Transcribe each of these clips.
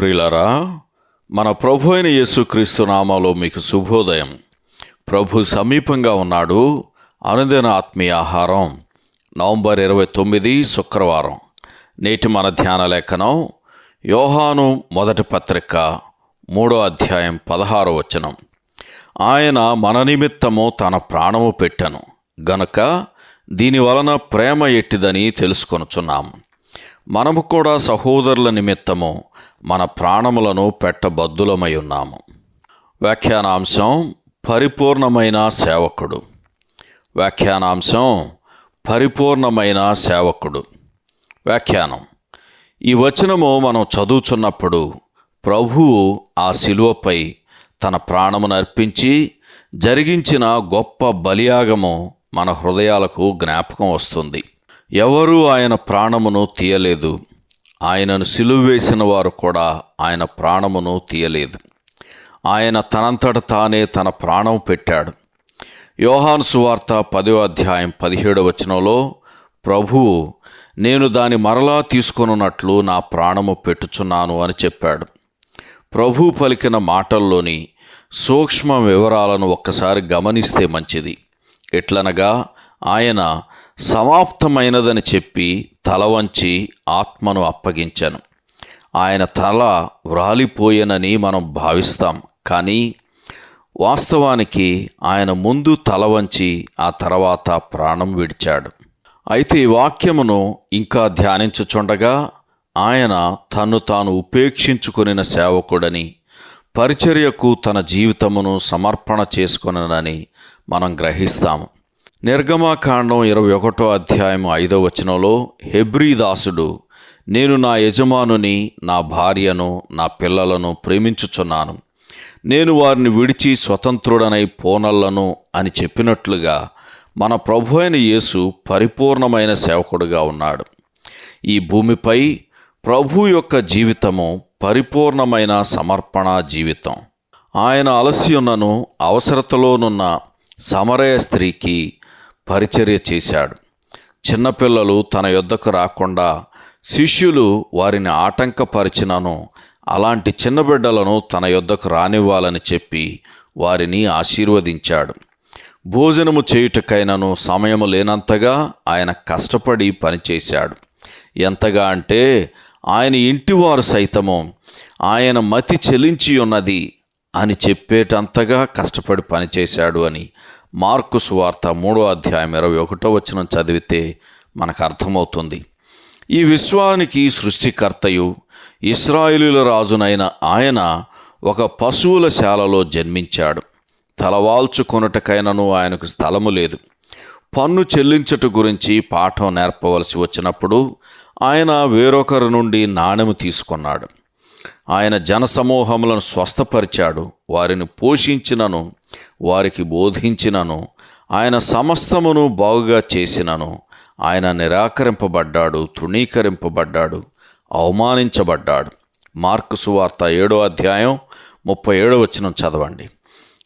ప్రియులరా మన ప్రభు అయిన యేసుక్రీస్తు నామాలో మీకు శుభోదయం. ప్రభు సమీపంగా ఉన్నాడు. అనుదిన ఆత్మీయ ఆహారం. నవంబర్ ఇరవై తొమ్మిది శుక్రవారం. నేటి మన ధ్యాన లేఖనం యోహాను మొదటి పత్రిక మూడో అధ్యాయం పదహారో వచనం. ఆయన మన నిమిత్తము తన ప్రాణము పెట్టను. గనుక దీని వలన ప్రేమ ఎట్టిదని తెలుసుకొనుచున్నాము మనము కూడా సహోదరుల నిమిత్తము మన ప్రాణములను పెట్టబద్దులమై ఉన్నాము. వ్యాఖ్యానాంశం పరిపూర్ణమైన సేవకుడు. వ్యాఖ్యానాంశం పరిపూర్ణమైన సేవకుడు. వ్యాఖ్యానం ఈ వచనము మనం చదువుచున్నప్పుడు ప్రభువు ఆ శిలువపై తన ప్రాణమును అర్పించి జరిగించిన గొప్ప బలియాగము మన హృదయాలకు జ్ఞాపకం వస్తుంది. ఎవరూ ఆయన ప్రాణమును తీయలేదు. ఆయనను సిలువ వేసిన వారు కూడా ఆయన ప్రాణమును తీయలేదు. ఆయన తనంతట తానే తన ప్రాణం పెట్టాడు. యోహాను సువార్త పదో అధ్యాయం పదిహేడవ వచనంలో ప్రభువు నేను దాని మరలా తీసుకొనున్నట్లు నా ప్రాణము పెట్టుచున్నాను అని చెప్పాడు. ప్రభు పలికిన మాటల్లోని సూక్ష్మ వివరాలను ఒక్కసారి గమనిస్తే మంచిది. ఎట్లనగా ఆయన సమాప్తమైనదని చెప్పి తల వంచి ఆత్మను అప్పగించాను. ఆయన తల వ్రాలిపోయేనని మనం భావిస్తాం. కానీ వాస్తవానికి ఆయన ముందు తల వంచి ఆ తర్వాత ప్రాణం విడిచాడు. అయితే ఈ వాక్యమును ఇంకా ధ్యానించుచుండగా ఆయన తన్ను తాను ఉపేక్షించుకునిన సేవకుడని పరిచర్యకు తన జీవితమును సమర్పణ చేసుకునని మనం గ్రహిస్తాము. నిర్గమాకాండం ఇరవై ఒకటో అధ్యాయం ఐదో వచనంలో హెబ్రీదాసుడు నేను నా యజమానుని నా భార్యను నా పిల్లలను ప్రేమించుచున్నాను. నేను వారిని విడిచి స్వతంత్రుడనై పోనల్లను అని చెప్పినట్లుగా మన ప్రభు అయిన యేసు పరిపూర్ణమైన సేవకుడుగా ఉన్నాడు. ఈ భూమిపై ప్రభు యొక్క జీవితము పరిపూర్ణమైన సమర్పణ జీవితం. ఆయన అలసియున్నను అవసరతలోనున్న సమరయ స్త్రీకి పరిచర్య చేశాడు. చిన్నపిల్లలు తన యొద్దకు రాకుండా శిష్యులు వారిని ఆటంకపరిచినను అలాంటి చిన్న బిడ్డలను తన యొద్దకు రానివ్వాలని చెప్పి వారిని ఆశీర్వదించాడు. భోజనము చేయుటకైనను సమయము లేనంతగా ఆయన కష్టపడి పనిచేశాడు. ఎంతగా అంటే ఆయన ఇంటివారు సైతము ఆయన మతి చెలించి ఉన్నది అని చెప్పేటంతగా కష్టపడి పనిచేశాడు అని మార్కు సువార్త మూడో అధ్యాయం ఇరవై ఒకటో వచ్చిన చదివితే మనకు అర్థమవుతుంది. ఈ విశ్వానికి సృష్టికర్తయు ఇస్రాయిలుల రాజునైన ఆయన ఒక పశువుల శాలలో జన్మించాడు. తలవాల్చుకొనుటకైనను ఆయనకు స్థలము లేదు. పన్ను చెల్లించుట గురించి పాఠం నేర్పవలసి వచ్చినప్పుడు ఆయన వేరొకరి నుండి నాణెము తీసుకున్నాడు. ఆయన జనసమూహములను స్వస్థపరిచాడు వారిని పోషించినను వారికి బోధించినను ఆయన సమస్తమును బాగుగా చేసినను. ఆయన నిరాకరింపబడ్డాడు తృణీకరింపబడ్డాడు అవమానించబడ్డాడు. మార్కు సువార్త ఏడో అధ్యాయం ముప్పై ఏడో వచనం చదవండి.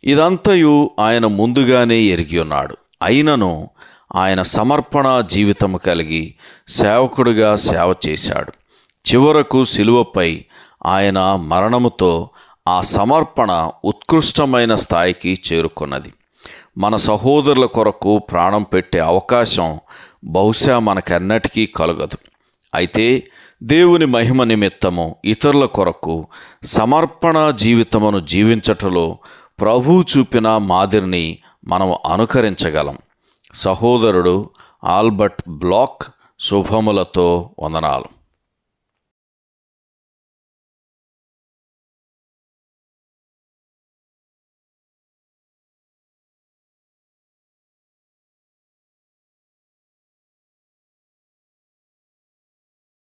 ఇదంతయు ఆయన ముందుగానే ఎరిగి ఉన్నాడు. అయినను ఆయన సమర్పణ జీవితము కలిగి సేవకుడిగా సేవ చేశాడు. చివరకు శిలువపై ఆయన మరణముతో ఆ సమర్పణ ఉత్కృష్టమైన స్థాయికి చేరుకున్నది. మన సహోదరుల కొరకు ప్రాణం పెట్టే అవకాశం బహుశా మనకెన్నటికీ కలగదు. అయితే దేవుని మహిమ నిమిత్తము ఇతరుల కొరకు సమర్పణ జీవితమును జీవించటలో ప్రభు చూపిన మాదిరిని మనం అనుకరించగలం. సహోదరుడు ఆల్బర్ట్ బ్లాక్ శుభములతో వందనాలు.